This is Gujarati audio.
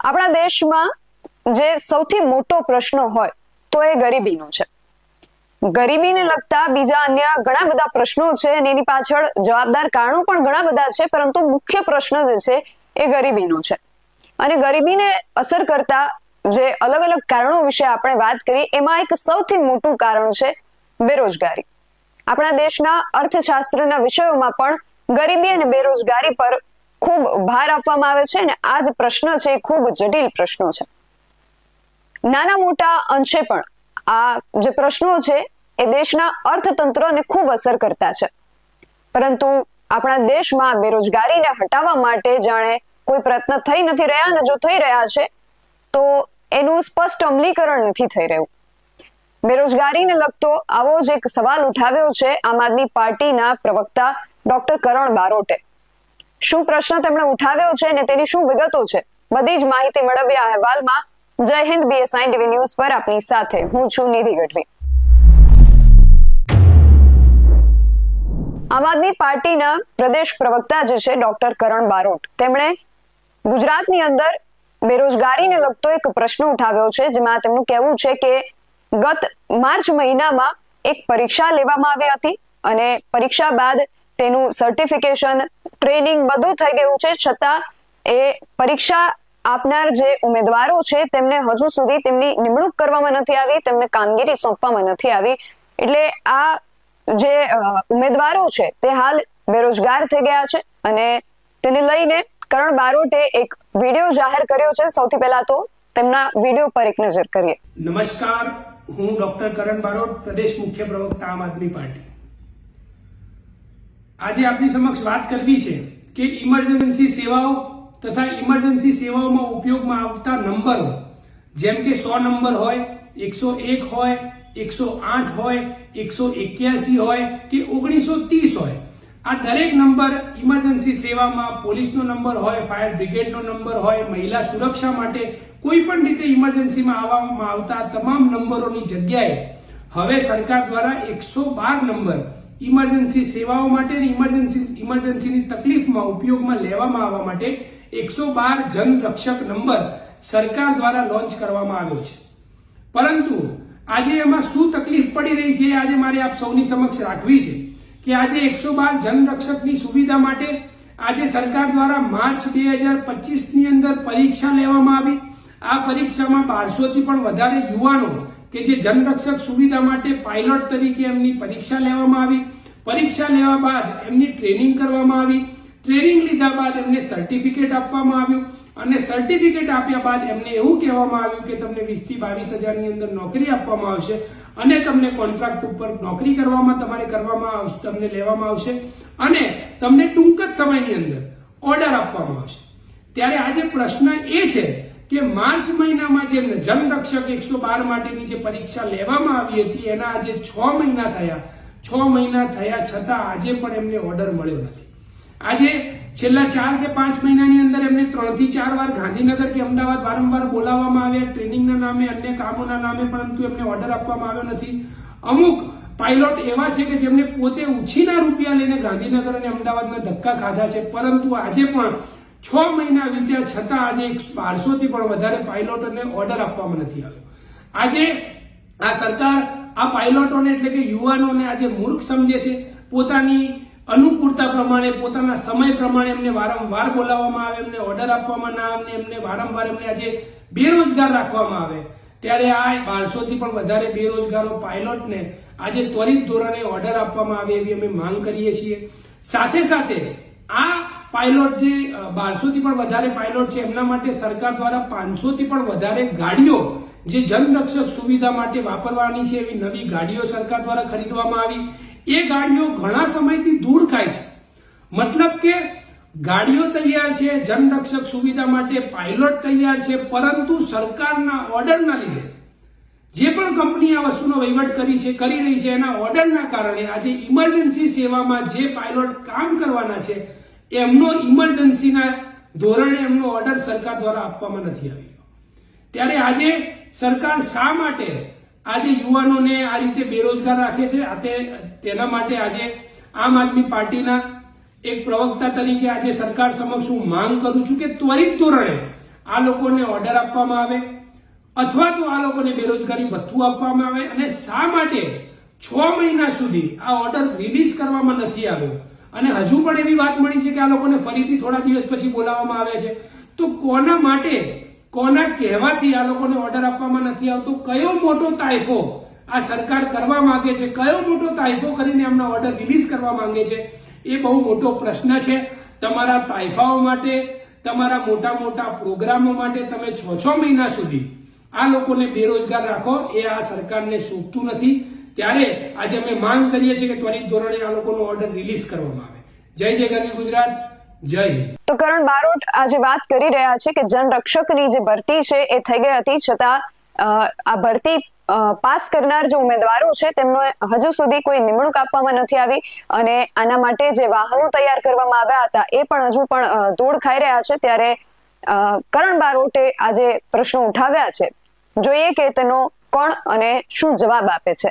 આપણા દેશમાં જે સૌથી મોટો પ્રશ્ન હોય તો એ ગરીબીનો છે. ગરીબીને લગતા બીજા અન્ય ઘણા બધા પ્રશ્નો છે અને એની પાછળ જવાબદાર કારણો પણ ઘણા બધા છે, પરંતુ મુખ્ય પ્રશ્ન જે છે એ ગરીબીનો છે. અને ગરીબીને અસર કરતા જે અલગ અલગ કારણો વિશે આપણે વાત કરી એમાં એક સૌથી મોટું કારણ છે બેરોજગારી. આપણા દેશના અર્થશાસ્ત્રના વિષયોમાં પણ ગરીબી અને બેરોજગારી પર ખૂબ ભાર આપવામાં આવે છે અને આ જ પ્રશ્ન છે, એ ખૂબ જટિલ પ્રશ્નો છે. નાના મોટા અંશે પણ આ જે પ્રશ્નો છે, એ દેશના અર્થતંત્રને ખૂબ અસર કરતા છે. પરંતુ આપણા દેશમાં બેરોજગારીને હટાવવા માટે જાણે કોઈ પ્રયત્ન થઈ નથી રહ્યા અને જો થઈ રહ્યા છે, તો એનું સ્પષ્ટ અમલીકરણ નથી થઈ રહ્યું. બેરોજગારીને લગતો આવો જ એક સવાલ ઉઠાવ્યો છે આમ આદમી પાર્ટીના પ્રવક્તા ડોક્ટર કરણ બારોટે. શું પ્રશ્ન તેમણે ઉઠાવ્યો છે અને તેની શું વિગતો છે? બધી જ માહિતી મેળવ્યા અહેવાલમાં જય હિન્દ બીએસઆઈ ટીવી ન્યૂઝ પર આપની સાથે હું છું નિધિ ગઢવી. આમ આદમી પાર્ટીના પ્રદેશ પ્રવક્તા જે છે ડોક્ટર કરણ બારોટ, તેમણે ગુજરાતની અંદર બેરોજગારીને લગતો એક પ્રશ્ન ઉઠાવ્યો છે, જેમાં તેમનું કહેવું છે કે ગત માર્ચ મહિનામાં એક પરીક્ષા લેવામાં આવી હતી અને પરીક્ષા બાદ તેનું સર્ટિફિકેશન ટ્રેનિંગ બધું થઈ ગયું છે, છતાં એ પરીક્ષા આપનાર જે ઉમેદવારો છે, તેમને હજુ સુધી તેમની નિમણૂક કરવામાં નથી આવી, તેમને કામગીરી સોંપવામાં નથી આવી. એટલે આ જે ઉમેદવારો છે, તે હાલ બેરોજગાર થઈ ગયા છે અને તેને લઈને કરણ બારોટે એક વીડિયો જાહેર કર્યો છે. સૌથી પહેલા તો તેમના વીડિયો પર એક નજર કરીએ. નમસ્કાર, હું ડોક્ટર કરણ બારોટ, પ્રદેશ મુખ્ય પ્રવક્તા આમ આદમી પાર્ટી. આજે આપની સમક્ષ વાત કરવી છે કે ઇમરજન્સી સેવાઓ તથા ઇમરજન્સી સેવાઓમાં ઉપયોગમાં આવતા નંબરો, જેમ કે સો નંબર હોય, એકસો એક હોય, એકસો આઠ હોય, એકસો એક્યાસી હોય કે ઓગણીસો ત્રીસ હોય. આ દરેક નંબર ઇમરજન્સી સેવામાં પોલીસનો નંબર હોય, ફાયર બ્રિગેડનો નંબર હોય, મહિલા સુરક્ષા માટે કોઈ પણ રીતે ઇમરજન્સીમાં આવવામાં આવતા તમામ નંબરોની જગ્યાએ હવે સરકાર દ્વારા એકસો બાર નંબર ઇમરજન્સી સેવાઓ માટે અને ઇમરજન્સી ઇમરજન્સીની તકલીફમાં ઉપયોગમાં લેવામાં આવવા માટે એકસો બાર જનરક્ષક નંબર સરકાર દ્વારા લોન્ચ કરવામાં આવ્યો છે. પરંતુ આજે એમાં શું તકલીફ પડી રહી છે આજે મારે આપ સૌની સમક્ષ રાખવી છે કે આજે એકસો બાર જનરક્ષકની સુવિધા માટે આજે સરકાર દ્વારા માર્ચ બે હજાર પચીસની અંદર પરીક્ષા લેવામાં આવી. આ પરીક્ષામાં બારસોથી પણ વધારે યુવાનો કે જે જનરક્ષક સુવિધા માટે પાયલોટ તરીકે એમની પરીક્ષા લેવામાં આવી. પરીક્ષા લેવા બાદ એમની ટ્રેનિંગ કરવામાં આવી. ટ્રેનિંગ લીધા બાદ એમને સર્ટિફિકેટ આપવામાં આવ્યું અને સર્ટિફિકેટ આપ્યા બાદ એમને એવું કહેવામાં આવ્યું કે તમને વીસથી બાવીસ હજારની અંદર નોકરી આપવામાં આવશે અને તમને કોન્ટ્રાક્ટ ઉપર નોકરી કરવામાં, તમારે કરવામાં આવશે, તમને લેવામાં આવશે અને તમને ટૂંક જ સમયની અંદર ઓર્ડર આપવામાં આવશે. ત્યારે આજે પ્રશ્ન એ છે કે માર્ચ મહિનામાં જે જનરક્ષક એકસો બાર માટેની જે પરીક્ષા લેવામાં આવી હતી, એના આજે છ મહિના થયા. છ મહિના થયા છતાં આજે પણ એમને ઓર્ડર મળ્યો નથી. આજે છેલ્લા ચાર કે પાંચ મહિનાની અંદર એમને ત્રણથી ચાર વાર ગાંધીનગર કે અમદાવાદ વારંવાર બોલાવવામાં આવ્યા. ટ્રેનિંગના નામે, અન્ય કામોના નામે પરંતુ એમને ઓર્ડર આપવામાં આવ્યો નથી. અમુક પાયલોટ એવા છે કે જેમને પોતે ઉછીના રૂપિયા લઈને ગાંધીનગર અને અમદાવાદના ધક્કા ખાધા છે. પરંતુ આજે પણ છ મહિના વીત્યા છતાં આજે બારસો થી પણ વધારે પાયલોટોને ઓર્ડર આપવામાં નથી આવ્યો. આજે આ સરકાર આ પાયલોટોને એટલે કે યુવાનોને આજે મૂર્ખ સમજે છે. પોતાની અનુકૂળતા પ્રમાણે, પોતાના સમય પ્રમાણે એમને વારંવાર બોલાવવામાં આવે, એમને ઓર્ડર આપવામાં ના આવે, એમને વારંવાર એમને આજે બેરોજગાર રાખવામાં આવે. ત્યારે આ બારસો થી પણ વધારે બેરોજગારો પાયલોટને આજે ત્વરિત ધોરણે ઓર્ડર આપવામાં આવે એવી અમે માંગ કરીએ છીએ. સાથે સાથે આ પાયલોટ જે બારસો થી પણ વધારે પાયલોટ છે, એમના માટે સરકાર દ્વારા પાંચસો થી પણ વધારે ગાડીઓ જે જનરક્ષક સુવિધા માટે વાપરવાની છે, એવી નવી ગાડીઓ સરકાર દ્વારા ખરીદવામાં આવી. એ ગાડીઓ ઘણા સમયથી દૂર ખાય છે. મતલબ કે ગાડીઓ તૈયાર છે, જનરક્ષક સુવિધા માટે પાયલોટ તૈયાર છે, પરંતુ સરકારના ઓર્ડરના લીધે જે પણ કંપની આ વસ્તુનો વહીવટ કરી છે, કરી રહી છે, એના ઓર્ડરના કારણે આજે ઇમરજન્સી સેવામાં જે પાયલોટ કામ કરવાના છે એમનો ઇમરજન્સીના ધોરણે એમનો ઓર્ડર સરકાર દ્વારા આપવામાં નથી આવ્યો. ત્યારે આજે સરકાર શા માટે આજે યુવાનોને આ રીતે બેરોજગાર રાખે છે? આ તેના માટે આજે આમ આદમી પાર્ટીના એક પ્રવક્તા તરીકે આજે સરકાર સમક્ષ હું માંગ કરું છું કે ત્વરિત ધોરણે આ લોકોને ઓર્ડર આપવામાં આવે અથવા તો આ લોકોને બેરોજગારી ભથ્થું આપવામાં આવે અને શા માટે છ મહિના સુધી આ ઓર્ડર રિલીઝ કરવામાં નથી આવ્યો? અને હજુ પણ એવી વાત મળી છે કે આ લોકોને ફરીથી થોડા દિવસ પછી બોલાવવામાં આવ્યા છે. તો કોના માટે, કોના કહેવાથી આ લોકોને ઓર્ડર આપવામાં નથી આવતો? કયો મોટો તાયફો આ સરકાર કરવા માંગે છે? કયો મોટો તાઇફો કરીને એમના ઓર્ડર રિલીઝ કરવા માંગે છે? એ બહુ મોટો પ્રશ્ન છે. તમારા તાયફાઓ માટે, તમારા મોટા મોટા પ્રોગ્રામો માટે તમે છ છ મહિના સુધી આ લોકોને બેરોજગાર રાખો, એ આ સરકારને સૂચતું નથી. ત્યારે આજે અમે માંગ કરીએ છીએ કે ત્વરિત ધોરણે આ લોકોનો ઓર્ડર રિલીઝ કરવામાં આવે. જય જય ગરવી ગુજરાત તો કરણ બારોટ આજે વાત કરી રહ્યા છે કે જનરક્ષકની જે ભરતી છે એ થઈ ગઈ હતી, છતાં આ ભરતી પાસ કરનાર જે ઉમેદવારો છે તેમનો હજુ સુધી કોઈ નિમણૂક આપવામાં નથી આવી અને આના માટે જે વાહનો તૈયાર કરવામાં આવ્યા હતા એ પણ હજુ પણ ધૂળ ખાઈ રહ્યા છે. ત્યારે કરણ બારોટે આજે પ્રશ્નો ઉઠાવ્યા છે. જોઈએ કે તેનો કોણ અને શું જવાબ આપે છે.